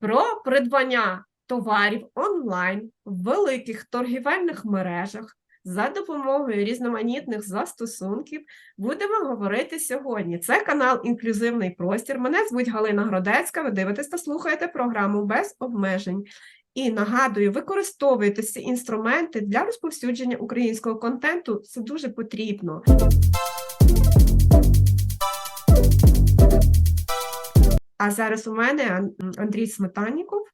про придбання товарів онлайн в великих торгівельних мережах за допомогою різноманітних застосунків будемо говорити сьогодні. Це канал Інклюзивний простір. Мене звуть Галина Гродецька. Ви дивитесь та слухаєте програму без обмежень. І нагадую, використовуйте ці інструменти для розповсюдження українського контенту. Це дуже потрібно. А зараз у мене Андрій Сметанніков,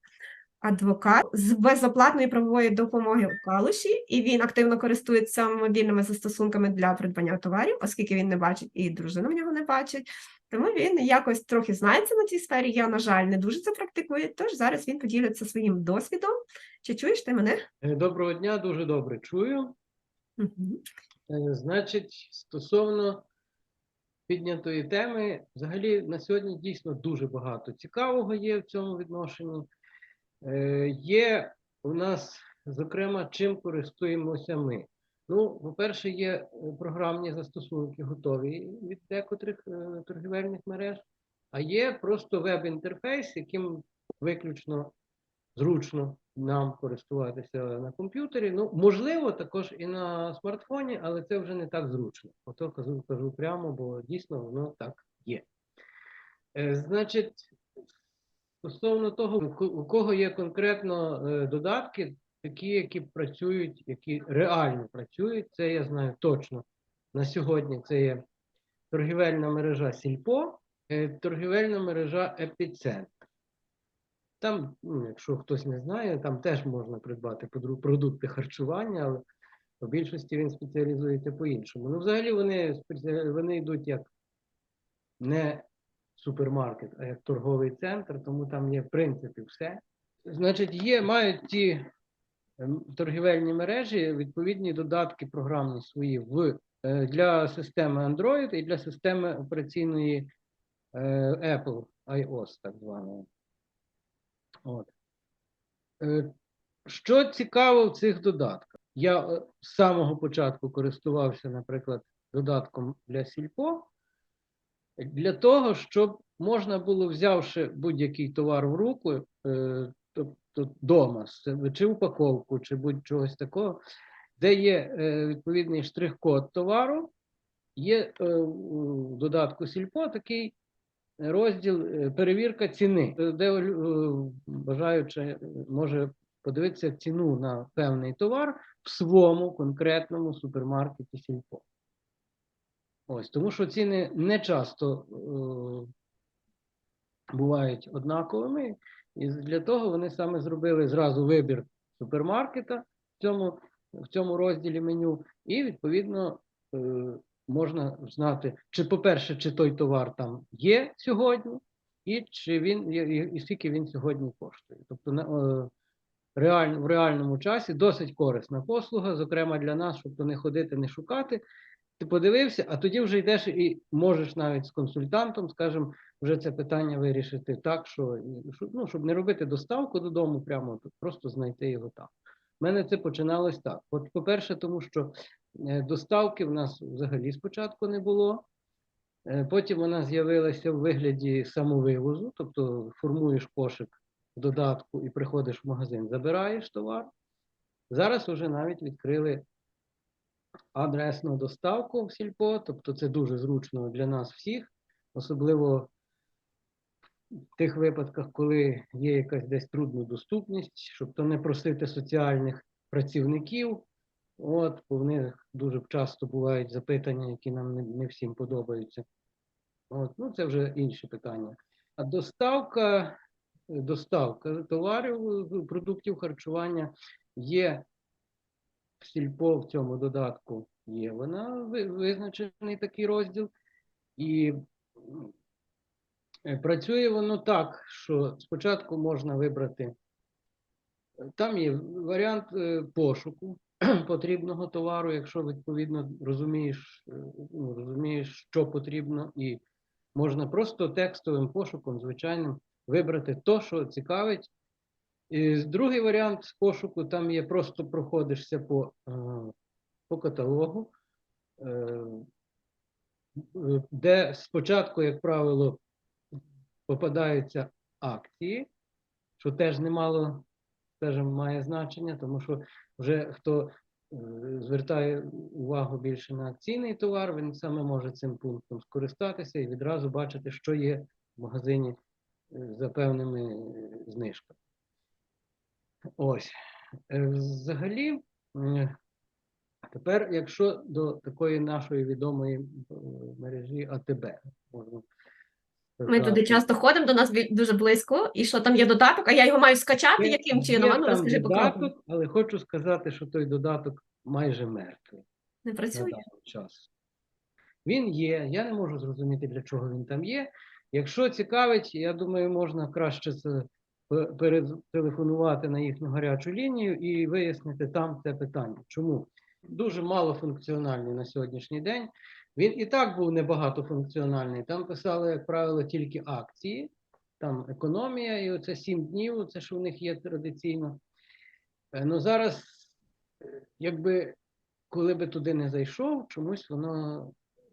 адвокат з безоплатної правової допомоги у Калуші, і він активно користується мобільними застосунками для придбання товарів, оскільки він не бачить і дружина в нього не бачить. Тому він якось трохи знається на цій сфері. Я, на жаль, не дуже це практикую. Тож зараз він поділиться своїм досвідом. Чи чуєш ти мене? Е, Доброго дня, дуже добре чую. Е, Значить, стосовно піднятої теми, взагалі на сьогодні дійсно дуже багато цікавого є в цьому відношенні. Е, Є у нас, зокрема, чим користуємося ми. Ну, по-перше, є е, програмні застосунки готові від декотрих е, торгівельних мереж, а є просто веб-інтерфейс, яким виключно зручно нам користуватися на комп'ютері. Ну, можливо, також і на смартфоні, але це вже не так зручно. Ото кажу, кажу прямо, бо дійсно воно так є. Е, Значить, стосовно того, у кого є конкретно е, додатки, такі, які працюють, які реально працюють, це я знаю точно. На сьогодні це є торгівельна мережа Сільпо, е, торгівельна мережа Епіцентр. Там, ну, якщо хтось не знає, там теж можна придбати продукти харчування, але в більшості він спеціалізується по-іншому. Ну, взагалі вони, вони йдуть як не супермаркет, а як торговий центр, тому там є в принципі все. Значить, є, мають ті ем, торгівельні мережі відповідні додатки програмні свої в, е, для системи Android і для системи операційної е, Apple iOS, так званої. От. Е, Що цікаво в цих додатках? Я е, з самого початку користувався, наприклад, додатком для Сільпо, для того, щоб можна було, взявши будь-який товар в руку, е, тобто вдома, чи упаковку, чи будь-чогось такого, де є відповідний штрих-код товару, є у додатку Сільпо такий розділ е, перевірка ціни, е, де е, бажаючи може подивитися ціну на певний товар в своєму конкретному супермаркеті Сільпо. Ось, тому що ціни не часто е, бувають однаковими, і для того вони саме зробили зразу вибір супермаркета в цьому, в цьому розділі меню, і відповідно е, можна знати, чи, по-перше, чи той товар там є сьогодні, і чи він і, скільки він сьогодні коштує. Тобто на, е, реаль, в реальному часі досить корисна послуга, зокрема для нас, щоб не ходити, не шукати. Ти подивився, а тоді вже йдеш і можеш навіть з консультантом, скажімо, вже це питання вирішити так, що, ну, щоб не робити доставку додому, прямо тут, просто знайти його там. У мене це починалось так. От, по-перше, тому що доставки в нас взагалі спочатку не було. Е, Потім вона з'явилася в вигляді самовивозу, тобто формуєш кошик в додатку і приходиш в магазин, забираєш товар. Зараз вже навіть відкрили адресну доставку в сільпо, тобто це дуже зручно для нас всіх, особливо в тих випадках, коли є якась десь труднодоступність, щоб то не просити соціальних працівників. От, бо в них дуже часто бувають запитання, які нам не, не всім подобаються. От, ну, це вже інші питання. А доставка, доставка товарів, е, продуктів харчування є в сільпо в цьому додатку є. Вона визначений такий розділ. І е, працює воно так, що спочатку можна вибрати. Там є варіант е, пошуку потрібного товару, якщо відповідно розумієш, е, ну, розумієш, що потрібно, і можна просто текстовим пошуком, звичайним, вибрати то, що цікавить. І другий варіант пошуку там є просто проходишся по, е, по каталогу, е, де спочатку, як правило, попадаються акції, що теж немало скажімо, має значення, тому що вже хто е, звертає увагу більше на акційний товар, він саме може цим пунктом скористатися і відразу бачити, що є в магазині е, за певними е, знижками. Ось. Взагалі, тепер, якщо до такої нашої відомої мережі АТБ, можна Ми сказати. туди часто ходимо, до нас дуже близько, і що там є додаток, а я його маю скачати, Є- яким чином? є ну розкажи покроково. але хочу сказати, що той додаток майже мертвий Не працює? час. Він є, я не можу зрозуміти, для чого він там є. Якщо цікавить, я думаю, можна краще це перетелефонувати на їхню гарячу лінію і вияснити там це питання. Чому? Дуже малофункціональний на сьогоднішній день. Він і так був небагатофункціональний. Там писали, як правило, тільки акції, там економія, і оце 7 днів, це що в них є традиційно. Е, Ну зараз, якби коли би туди не зайшов, чомусь воно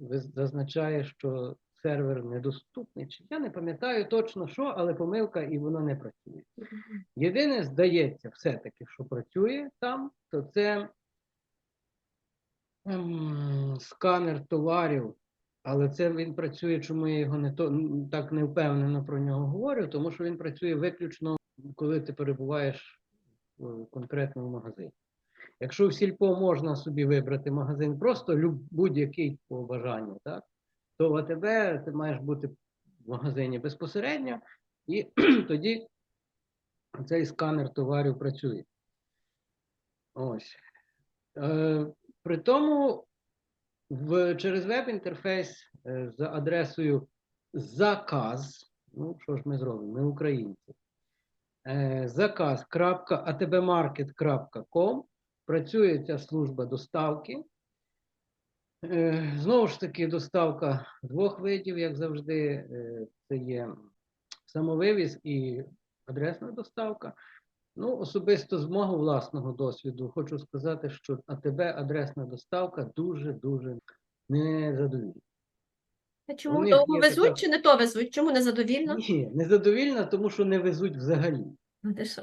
зазначає, що сервер недоступний. Чи я не пам'ятаю точно що, але помилка і воно не працює. Єдине, здається, все-таки, що працює там, то це сканер товарів. Але це він працює, чому я його не то так не впевнено про нього говорю, тому що він працює виключно, коли ти перебуваєш в конкретному магазині. Якщо в сільпо можна собі вибрати магазин просто будь-який по бажанню, так, то в АТБ ти маєш бути в магазині безпосередньо, і тоді цей сканер товарів працює. Ось. Е, при тому в, через веб-інтерфейс е, за адресою заказ, ну що ж ми зробимо, ми українці, е, заказ.atbmarket.com працює ця служба доставки. Е, Знову ж таки, доставка двох видів, як завжди, це є самовивіз і адресна доставка. Ну, особисто з мого власного досвіду хочу сказати, що АТБ адресна доставка дуже-дуже незадовільна. А чому довго везуть така- чи не то везуть? Чому незадовільно? Ні, незадовільна, тому що не везуть взагалі. Ну, ти що?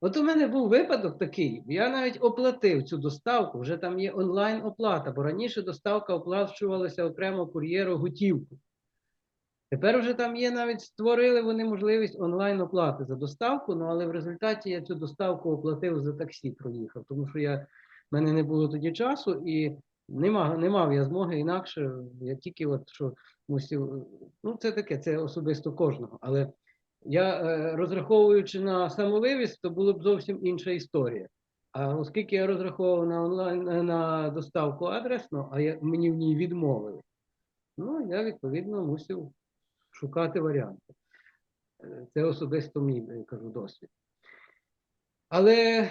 От у мене був випадок такий, я навіть оплатив цю доставку, вже там є онлайн оплата, бо раніше доставка оплачувалася окремо кур'єру готівку. Тепер вже там є навіть створили вони можливість онлайн оплати за доставку, ну але в результаті я цю доставку оплатив за таксі, проїхав, тому що я, в мене не було тоді часу і не мав, не мав я змоги інакше, я тільки от що мусив, ну це таке, це особисто кожного. Але я е, розраховуючи на самовивіз, то була б зовсім інша історія. А оскільки я розраховував на онлайн е, на доставку адресно, а я, мені в ній відмовили, ну я відповідно мусив шукати варіанти. Е, Це особисто мій я кажу досвід. Але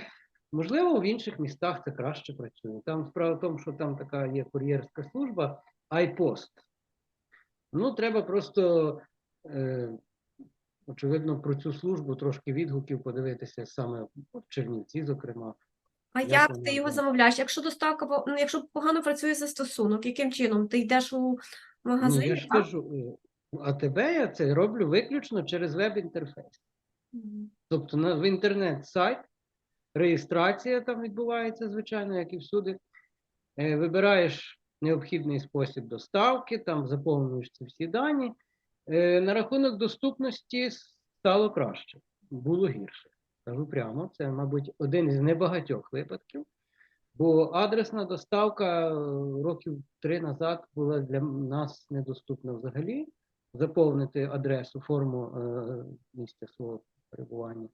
можливо в інших містах це краще працює. Там справа в тому, що там така є кур'єрська служба iPost. Ну, треба просто. Е, очевидно, про цю службу трошки відгуків подивитися саме в Чернівці, зокрема. А Як як ти його замовляєш? Якщо доставка, ну, якщо погано працює застосунок, яким чином? Ти йдеш у Ну, магазин? я ж кажу, е, а тебе я це роблю виключно через веб-інтерфейс. Мгм. Тобто на, в інтернет-сайт, реєстрація там відбувається, звичайно, як і всюди. Е, вибираєш необхідний спосіб доставки, там заповнюєш ці всі дані. Е, на рахунок доступності стало краще, було гірше. Кажу прямо, це, мабуть, один із небагатьох випадків. Бо адресна доставка е, років три назад була для нас недоступна взагалі. Заповнити адресу, форму е, місця свого перебування.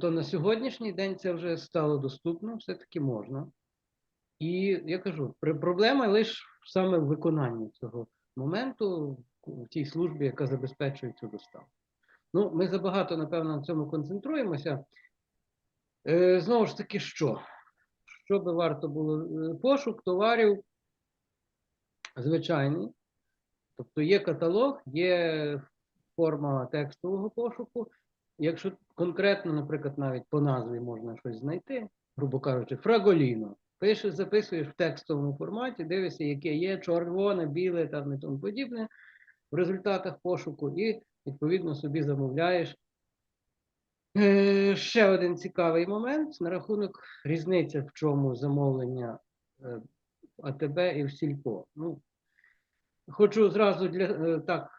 То на сьогоднішній день це вже стало доступно, все-таки можна. І я кажу, проблема лише саме в виконанні цього моменту в тій службі, яка забезпечує цю доставку. Ну, ми забагато, напевно, на цьому концентруємося. Е, знову ж таки, що? Що би варто було? Е, Пошук товарів звичайний. Тобто є каталог, є форма текстового пошуку. Якщо конкретно, наприклад, навіть по назві можна щось знайти, грубо кажучи, фраголіно. Пишеш, записуєш в текстовому форматі, дивишся, яке є, червоне, біле там і тому подібне в результатах пошуку, і відповідно собі замовляєш Е, Ще один цікавий момент на рахунок різниці, в чому замовлення е, АТБ і в Сільпо. Ну, хочу зразу для е, так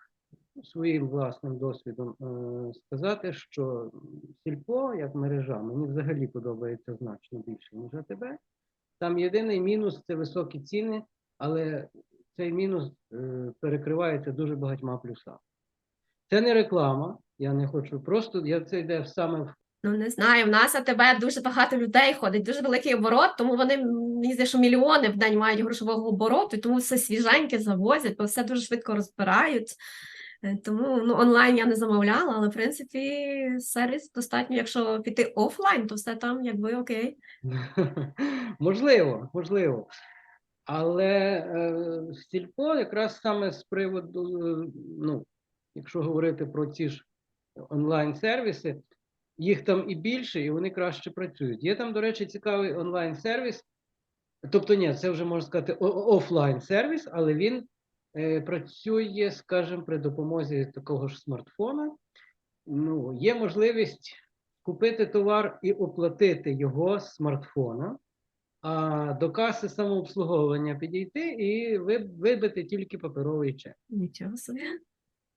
своїм власним досвідом е, сказати, що Сільпо як мережа мені взагалі подобається значно більше, ніж АТБ. Там єдиний мінус це високі ціни, але цей мінус е, перекривається дуже багатьма плюсами. Це не реклама, я не хочу. Просто я це йде саме в Ну, не знаю, в нас АТБ дуже багато людей ходить, дуже великий оборот, тому вони, мені здається, що мільйони в день мають грошового обороту, і тому все свіженьке завозять, бо все дуже швидко розбирають. Е, Тому ну, онлайн я не замовляла, але в принципі сервіс достатньо, якщо піти офлайн, то все там якби окей. Можливо, можливо. Але е, сільпо якраз саме з приводу, е, ну, якщо говорити про ці ж онлайн-сервіси, їх там і більше, і вони краще працюють. Є там, до речі, цікавий онлайн-сервіс. Тобто, ні, це вже можна сказати офлайн-сервіс, але він е, працює, скажімо, при допомозі такого ж смартфона. Ну, є можливість купити товар і оплатити його з смартфона, а до каси самообслуговування підійти і ви- вибити тільки паперовий чек. Нічого собі.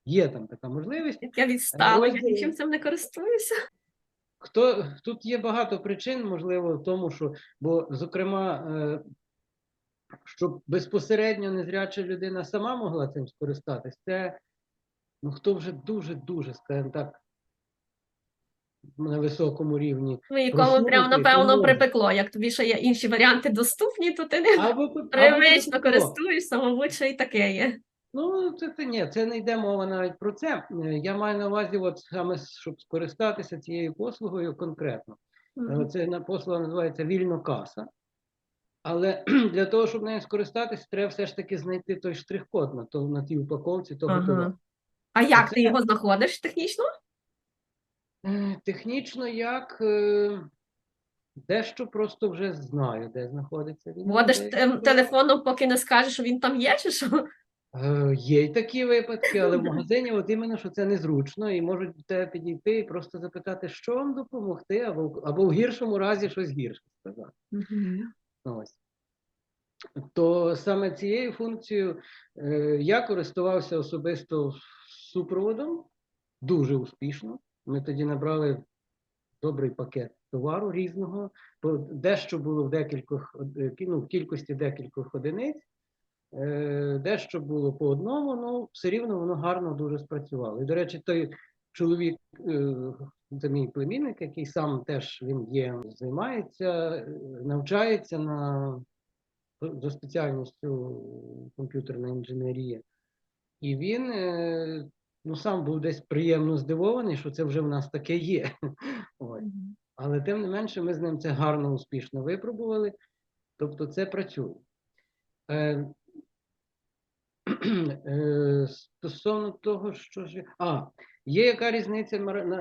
Є там така можливість. Я відстала, я нічим цим не користуюся. Хто тут є багато причин, можливо, в тому, що бо, зокрема, е, щоб безпосередньо незряча людина сама могла цим скористатись, це ну хто вже дуже дуже, скажімо так, на високому рівні. Ну, і кому прямо напевно тому- припекло. Як тобі ще є інші варіанти доступні, то ти не Або, або привично припекло. користуєшся, мабуть, що і таке є. Ну, це, це ні, це не йде мова навіть про це. Е, Я маю на увазі, от саме щоб скористатися цією послугою конкретно. Е, Мгм. Це на- послуга називається вільно каса. Але для того, щоб нею скористатися, треба все ж таки знайти той штрих-код на, то, на тій упаковці того Ага. товару. А як це- ти його знаходиш технічно? Е, Технічно як дещо просто вже знаю, де знаходиться він. Знаю. телефоном, поки не скажеш, що він там є, чи що? Е, Є й такі випадки, але в магазині от іменно, що це незручно, і можуть до тебе підійти і просто запитати, що вам допомогти, або, або в гіршому разі щось гірше сказати. Ось. То саме цією функцією е, я користувався особисто супроводом дуже успішно. Ми тоді набрали добрий пакет товару різного, бо дещо було в декількох е, ну, в кількості декількох одиниць, дещо було по одному, ну все рівно воно гарно дуже спрацювало. І, до речі, той чоловік, е, це мій племінник, який сам теж він є, займається, е, навчається на за спеціальністю комп'ютерна інженерія. І він е, ну, сам був десь приємно здивований, що це вже в нас таке є. Ось. Але тим не менше, ми з ним це гарно, успішно випробували. Тобто це працює. Е, стосовно того, що ж. А, є яка різниця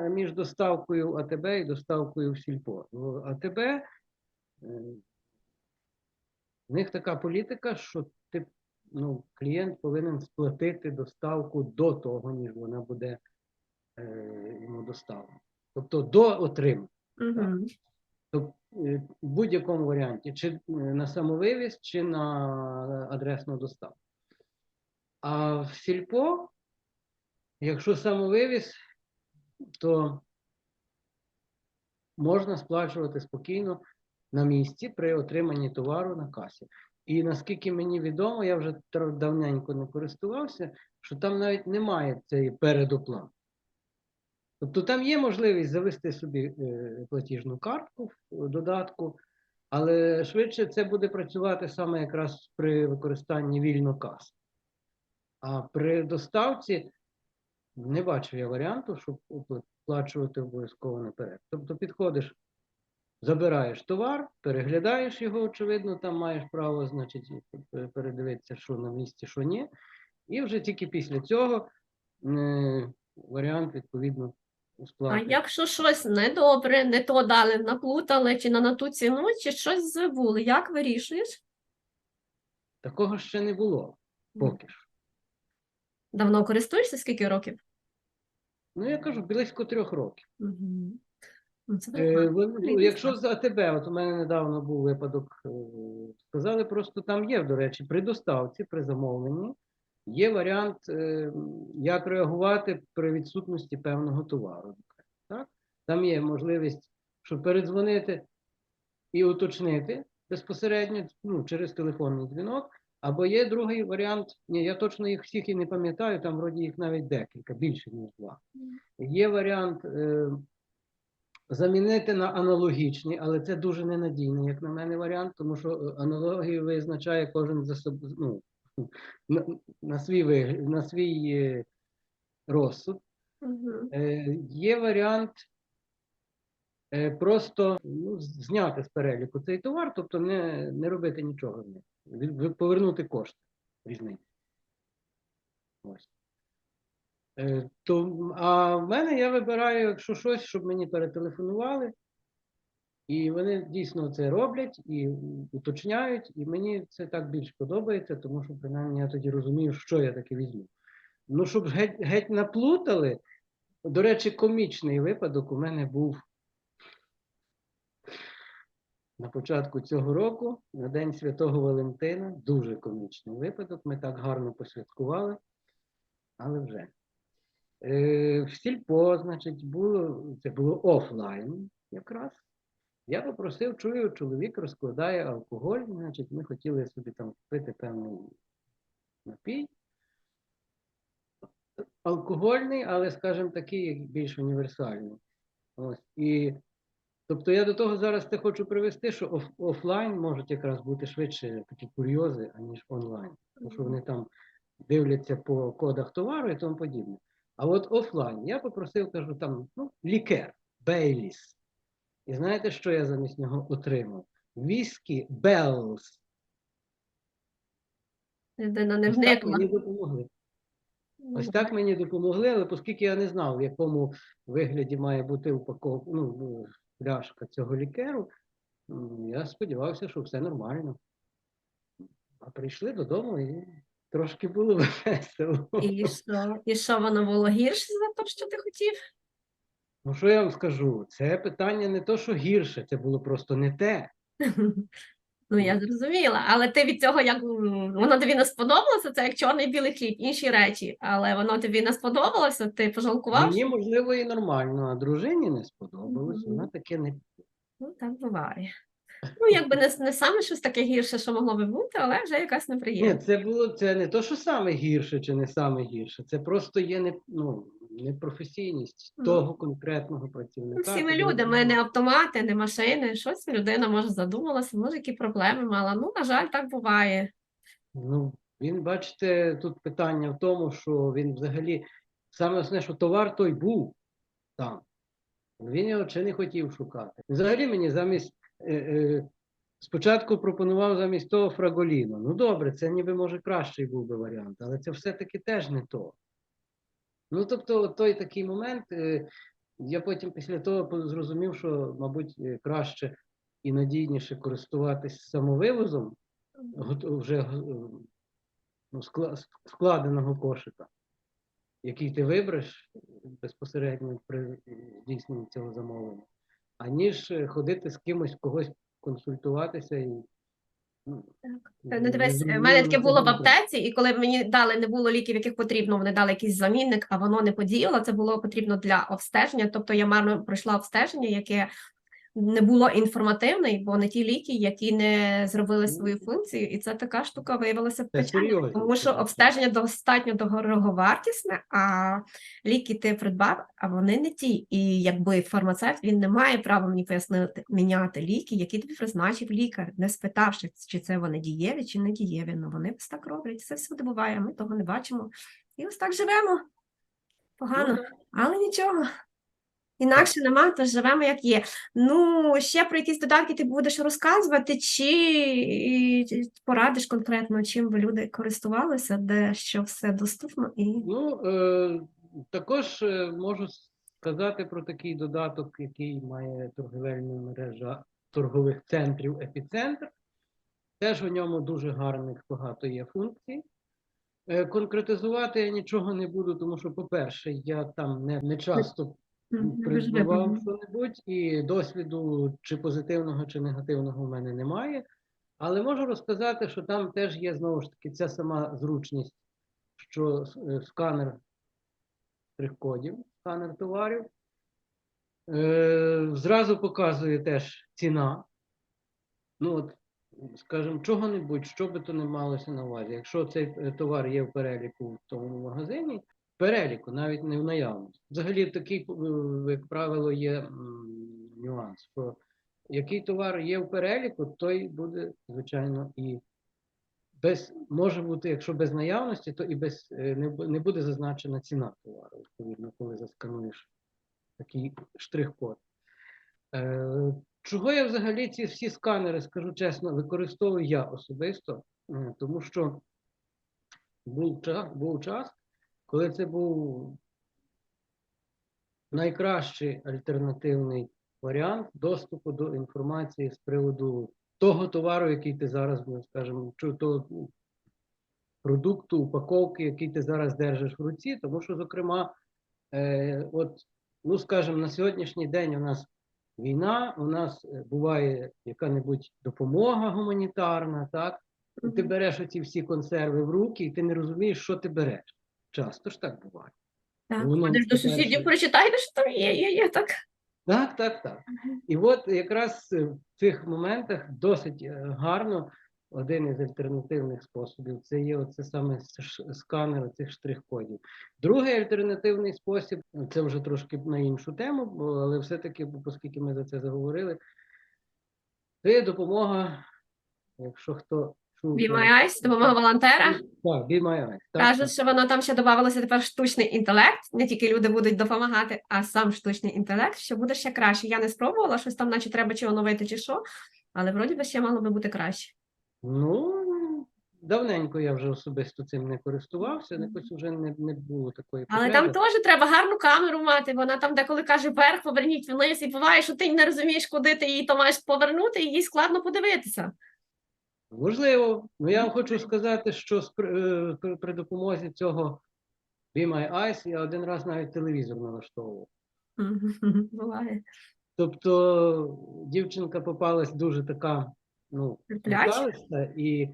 між доставкою АТБ і доставкою в Сільпо? Ну, АТБ, е, в них така політика, що ти, ну, клієнт повинен сплатити доставку до того, ніж вона буде е, йому доставлена. Тобто до отримання. Мгм. Тобто в будь-якому варіанті, чи на самовивіз, чи на адресну доставку. А в сільпо, якщо самовивіз, то можна сплачувати спокійно на місці при отриманні товару на касі. І наскільки мені відомо, я вже давненько не користувався, що там навіть немає цієї передоплати. Тобто там є можливість завести собі е, платіжну картку в додатку, але швидше це буде працювати саме якраз при використанні вільно кас. А при доставці не бачу я варіанту, щоб оплачувати обов'язково наперед. Тобто підходиш, забираєш товар, переглядаєш його, очевидно, там маєш право, значить, передивитися, що на місці, що ні. І вже тільки після цього е, варіант, відповідно, сплати. А якщо щось недобре, не то дали, наплутали, чи на на ту ціну, чи щось забули, як вирішуєш? Такого ще не було поки що. Давно користуєшся, скільки років? Ну, я кажу, близько трьох років. Мгм. Ну, це Е, вон- ну, Якщо з АТБ, от у мене недавно був випадок, е, сказали, просто там є, до речі, при доставці, при замовленні, є варіант, е, як реагувати при відсутності певного товару. Так? Там є можливість, щоб передзвонити і уточнити безпосередньо ну, через телефонний дзвінок. Або є другий варіант, ні, я точно їх всіх і не пам'ятаю, там вроді їх навіть декілька, більше, ніж два. Є варіант е, замінити на аналогічні, але це дуже ненадійний, як на мене, варіант, тому що е, аналогію визначає кожен за собою ну, на, на свій вигляд, на свій е, розсуд. Е, є варіант просто ну, зняти з переліку цей товар, тобто не, не робити нічого з ним, повернути кошти різниці. Е, то, а в мене я вибираю, якщо щось, щоб мені перетелефонували. І вони дійсно це роблять і уточняють, і мені це так більш подобається, тому що принаймні я тоді розумію, що я таке візьму. Ну, щоб геть, геть наплутали, до речі, комічний випадок у мене був на початку цього року, на День Святого Валентина. Дуже комічний випадок. Ми так гарно посвяткували, але вже. Е, в сільпо, значить, було, це було офлайн якраз. Я попросив, чую, чоловік розкладає алкоголь, значить, ми хотіли собі там купити певний напій алкогольний, але, скажімо, такий більш універсальний. Ось. І, тобто я до того зараз це хочу привести, що оф- офлайн можуть якраз бути швидше такі курйози, аніж онлайн. Тому що вони там дивляться по кодах товару і тому подібне. А от офлайн я попросив, кажу, там, ну, лікер, Бейліс. І знаєте, що я замість нього отримав? Віскі Беллс. Не Ось так мені допомогли. Ось так мені допомогли, але оскільки я не знав, в якому вигляді має бути упаковка, ну, пляшка цього лікеру, я сподівався, що все нормально. А прийшли додому і трошки було весело. І що? І що воно було гірше за те, що ти хотів? Ну, що я вам скажу? Це питання не то, що гірше, це було просто не те. Ну, я зрозуміла, але ти від цього як воно тобі не сподобалося, це як чорний білий хліб, інші речі, але воно тобі не сподобалося, ти пожалкував? Мені, можливо, і нормально, а дружині не сподобалось, Мгм. вона таке не Ну, так буває. Ну, якби не, не саме щось таке гірше, що могло би бути, але вже якась Ні, неприємність. це було це не то, що саме гірше чи не саме гірше. Це просто є не, ну, непрофесійність Ну. того конкретного працівника. Всі ми люди, ми не автомати, не машини. Щось людина може задумалася, може, які проблеми мала. Ну, на жаль, так буває. Ну, він, бачите, тут питання в тому, що він взагалі саме основне, що товар той був там. Він його чи не хотів шукати. Взагалі мені замість е, е, спочатку пропонував замість того фраголіно. Ну добре, це ніби може кращий був би варіант, але це все-таки теж не то. Ну, тобто, той такий момент, е, я потім після того зрозумів, що, мабуть, е, краще і надійніше користуватись самовивозом, вже е, ну, складеного кошика, який ти вибереш безпосередньо при здійсненні цього замовлення, аніж ходити з кимось, когось консультуватися і. Ну, Ну, дивись, в мене таке було в аптеці, і коли мені дали не було ліків, яких потрібно, вони дали якийсь замінник, а воно не подіяло. Це було потрібно для обстеження. Тобто я марно пройшла обстеження, яке не було інформативне, бо не ті ліки, які не зробили свою функцію, і це така штука виявилася печальною, тому що обстеження достатньо дороговартісне, а ліки ти придбав, а вони не ті. І якби фармацевт він не має права мені пояснити міняти ліки, які тобі призначив лікар, не спитавши, чи це вони дієві, чи не дієві. Ну вони ось так роблять. Це всюди буває. Ми того не бачимо. І ось так живемо. Погано, Ну, але нічого. Інакше нема, то живемо як є. Ну, ще про якісь додатки ти будеш розказувати, чи порадиш конкретно, чим би люди користувалися, де що все доступно і Ну, е, також е, можу сказати про такий додаток, який має торговельна мережа торгових центрів епіцентр. Теж у ньому дуже гарних багато є функцій. Е, конкретизувати я нічого не буду, тому що, по-перше, я там не, не часто придбавав що-небудь, і досвіду чи позитивного, чи негативного в мене немає. Але можу розказати, що там теж є знову ж таки ця сама зручність, що е, сканер штрих-кодів, сканер товарів. Е, зразу показує теж ціна. Ну, от, скажімо, чого-небудь, що би то не малося на увазі. Якщо цей е, товар є в переліку в тому магазині, переліку, навіть не в наявності. Взагалі такий, е, як правило, є нюанс, що який товар є в переліку, той буде, звичайно, і без, може бути, якщо без наявності, то і без, е, не, буде зазначена ціна товару, відповідно, коли заскануєш такий штрих-код. Е, чого я взагалі ці всі сканери, скажу чесно, використовую я особисто, тому що був час, був час, коли це був найкращий альтернативний варіант доступу до інформації з приводу того товару, який ти зараз, ну, скажімо, чи того продукту, упаковки, який ти зараз держиш в руці, тому що, зокрема, е, от, ну, скажімо, на сьогоднішній день у нас війна, у нас е, буває яка-небудь допомога гуманітарна, так? І ти береш оці всі консерви в руки, і ти не розумієш, що ти береш. Часто ж так буває. Так, воно ходиш до сусідів, прочитайте, що там є, є, є, так. Так, так, так. І от якраз е, в цих моментах досить е, гарно один із альтернативних способів це є оце саме сканер цих штрих-кодів. Другий альтернативний спосіб це вже трошки на іншу тему, але все-таки, оскільки ми за це заговорили, це є допомога, якщо хто. Be My Eyes, допомога волонтера. Так, Be My Eyes. Так, Кажуть, так. що воно там ще додавалося тепер штучний інтелект. Не тільки люди будуть допомагати, а сам штучний інтелект, що буде ще краще. Я не спробувала, щось там, наче треба чи оновити, чи що, але вроді би ще мало би бути краще. Ну, давненько я вже особисто цим не користувався, якось вже не, не було такої Але там потреби. теж треба гарну камеру мати. Вона там деколи каже вверх, поверніть вниз, і буває, що ти не розумієш, куди ти її то маєш повернути, і їй складно подивитися. Можливо, ну я вам хочу сказати, що при, е, при, допомозі цього Be My Eyes я один раз навіть телевізор налаштовував. Буває. Тобто дівчинка попалась дуже така, ну, і,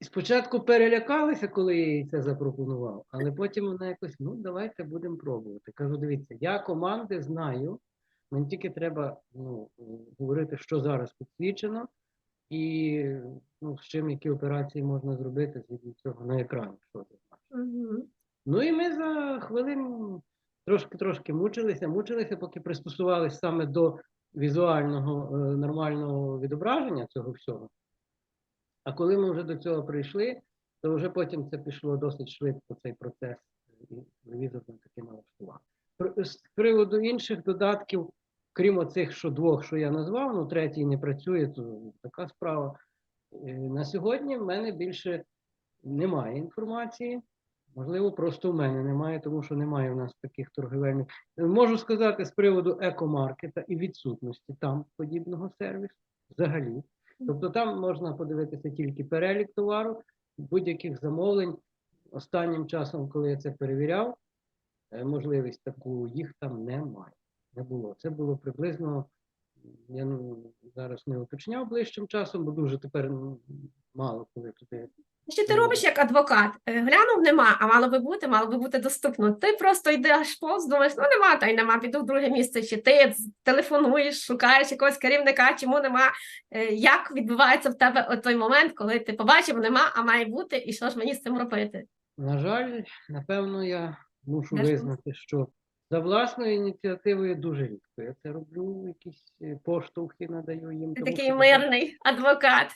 і спочатку перелякалася, коли я їй це запропонував, але потім вона якось, ну, давайте будемо пробувати. Кажу, дивіться, я команди знаю, мені тільки треба ну, говорити, що зараз підсвічено, і ну, з чим які операції можна зробити згідно цього на екрані. Що це значить. Мгм. Ну і ми за хвилин трошки-трошки мучилися, мучилися, поки пристосувалися саме до візуального е, нормального відображення цього всього. А коли ми вже до цього прийшли, то вже потім це пішло досить швидко, цей процес, і телевізор нам таки налаштував. З приводу інших додатків, крім оцих, що двох, що я назвав, ну третій не працює, то така справа. Е, На сьогодні в мене більше немає інформації. Можливо, просто в мене немає, тому що немає в нас таких торгівельних. Е, Можу сказати з приводу екомаркета і відсутності там подібного сервісу взагалі. Тобто там можна подивитися тільки перелік товару, будь-яких замовлень. Останнім часом, коли я це перевіряв, е, можливість таку їх там немає. Не було. Це було приблизно, я ну, зараз не уточняв ближчим часом, бо дуже тепер ну, мало коли туди Що ти Ну. робиш як адвокат? Е, Глянув, нема, а мало би бути, мало би бути доступно. Ти просто йдеш повз, думаєш, ну нема, та й нема, піду в друге місце. Чи ти телефонуєш, шукаєш якогось керівника, чому нема? Е, Як відбувається в тебе той момент, коли ти побачив, нема, а має бути, і що ж мені з цим робити? На жаль, напевно, я мушу Я визнати, що за власною ініціативою дуже рідко. Я це роблю, якісь е, поштовхи надаю їм. Ти тому такий що мирний адвокат,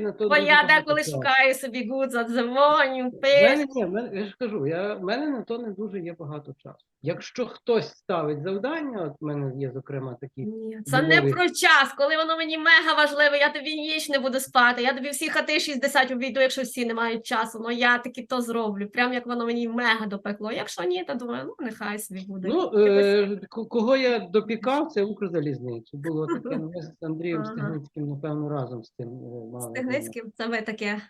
на то Бо я деколи шукаю собі гудза, дзвоню, пишу. мене, ні, мене, я ж кажу, я, в мене на то не дуже є багато часу. Якщо хтось ставить завдання, от в мене є, зокрема, такі Ні, це не про час, коли воно мені мега важливе, я тобі ніч не буду спати, я тобі всі хати 60 обійду, якщо всі не мають часу, ну я таки то зроблю, прям як воно мені мега допекло. Якщо ні, то думаю, ну нехай собі буде. Ну, е, ко- кого я допікав, це Укрзалізницю. Було таке, ми з Андрієм Ага. Стегницьким, напевно, разом з тим е, мали. Стегницьким, це ви таке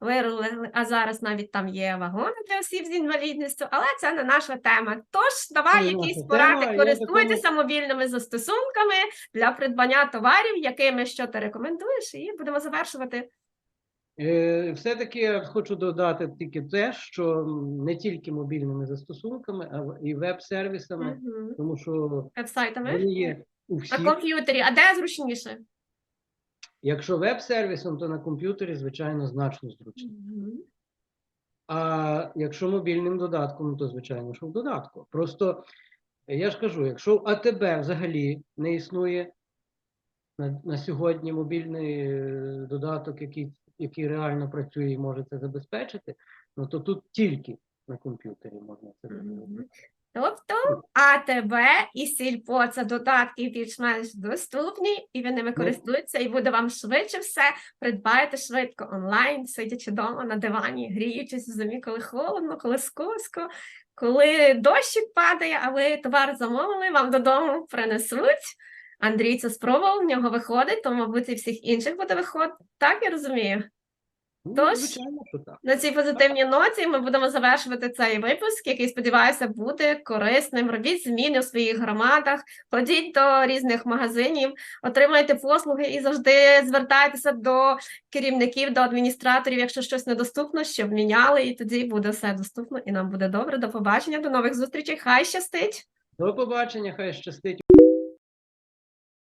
виробили, а зараз навіть там є вагони для осіб з інвалідністю, але це не наша тема. Тож давай не якісь наша поради, тема, користуйтеся мобільними застосунками для придбання товарів, якими що ти рекомендуєш, і будемо завершувати. Е, Все-таки я хочу додати тільки те, що не тільки мобільними застосунками, а і веб-сервісами, Мгм. тому що Вебсайтами. вони є у На комп'ютері, а де зручніше? Якщо веб-сервісом, то на комп'ютері, звичайно, значно зручніше. А якщо мобільним додатком, то звичайно, що в додатку. Просто я ж кажу, якщо в АТБ взагалі не існує на, на сьогодні мобільний е, додаток, який, який реально працює і може це забезпечити, ну то тут тільки на комп'ютері можна це зробити. Тобто АТБ і Сільпо це додатки більш-менш доступні, і ви ними користуються, і буде вам швидше все придбаєте швидко онлайн, сидячи вдома на дивані, гріючись в зимі, коли холодно, коли скосько, коли дощик падає, а ви товар замовили, вам додому принесуть. Андрій це спробував, в нього виходить, то, мабуть, і всіх інших буде виходити. Так я розумію. Ну, Тож- звичайно, що так. На цій позитивній ноті ми будемо завершувати цей випуск, який сподіваюся буде корисним. Робіть зміни у своїх громадах, ходіть до різних магазинів, отримайте послуги і завжди звертайтеся до керівників, до адміністраторів, якщо щось недоступно, щоб міняли, і тоді буде все доступно, і нам буде добре. До побачення, до нових зустрічей. Хай щастить! До побачення, хай щастить.